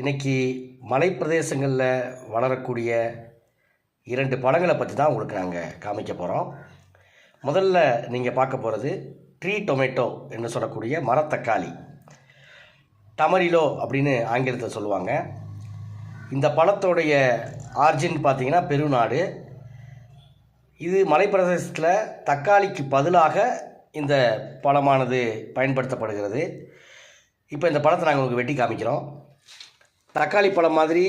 இன்றைக்கி மலைப்பிரதேசங்களில் வளரக்கூடிய இரண்டு பழங்களை பற்றி தான் உங்களுக்கு நாங்கள் காமிக்க போகிறோம் முதல்ல நீங்கள் பார்க்க போகிறது ட்ரீ டொமேட்டோ என்று சொல்லக்கூடிய மரத்தக்காளி. டமரிலோ அப்படின்னு ஆங்கிலத்தில் சொல்லுவாங்க. இந்த பழத்தோடைய ஆர்ஜின் பார்த்தீங்கன்னா பெருநாடு. இது மலைப்பிரதேசத்தில் தக்காளிக்கு பதிலாக இந்த பழமானது பயன்படுத்தப்படுகிறது. இப்போ இந்த பழத்தை நாங்கள் உங்களுக்கு வெட்டி காமிக்கிறோம். தக்காளி பழம் மாதிரி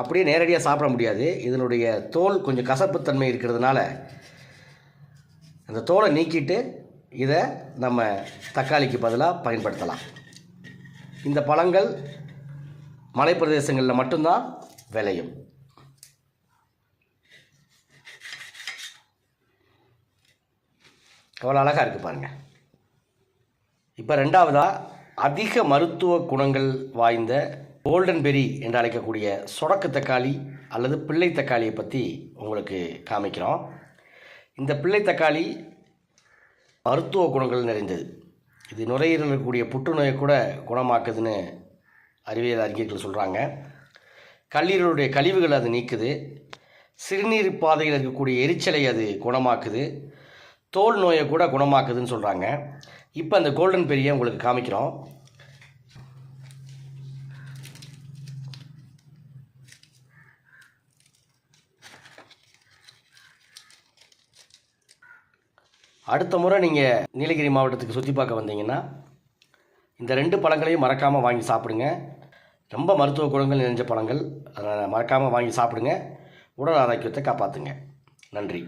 அப்படியே நேரடியாக சாப்பிட முடியாது. இதனுடைய தோல் கொஞ்சம் கசப்புத்தன்மை இருக்கிறதுனால அந்த தோலை நீக்கிட்டு இதை நம்ம தக்காளிக்கு பதிலாக பயன்படுத்தலாம். இந்த பழங்கள் மலைப்பிரதேசங்களில் மட்டும்தான் விளையும். எவ்வளோ அழகாக இருக்குது பாருங்கள் இப்போ ரெண்டாவதாக அதிக மருத்துவ குணங்கள் வாய்ந்த கோல்டன் பெரி என்று அழைக்கக்கூடிய சொடக்கு தக்காளி அல்லது பிள்ளை தக்காளியை பற்றி உங்களுக்கு காமிக்கிறோம். இந்த பிள்ளை தக்காளி மருத்துவ குணங்கள் நிறைந்தது. இது நுரையீரல் இருக்கக்கூடிய புற்றுநோயை கூட குணமாக்குதுன்னு அறிவியல் அறிஞர்கள் சொல்கிறாங்க கல்லீரலுடைய கழிவுகள் அது நீக்குது. சிறுநீர் பாதையில் இருக்கக்கூடிய எரிச்சலை அது குணமாக்குது. தோல் நோயை கூட குணமாக்குதுன்னு சொல்கிறாங்க இப்போ அந்த கோல்டன் பெரியை உங்களுக்கு காமிக்கிறோம். அடுத்த முறை நீங்கள் நீலகிரி மாவட்டத்துக்கு சுற்றி பார்க்க வந்தீங்கன்னா இந்த ரெண்டு பழங்களையும் மறக்காமல் வாங்கி சாப்பிடுங்க. ரொம்ப மருத்துவ குணங்கள் நிறைஞ்ச பழங்கள் அதை மறக்காமல் வாங்கி சாப்பிடுங்க. உடல் ஆரோக்கியத்தை காப்பாற்றுங்க நன்றி.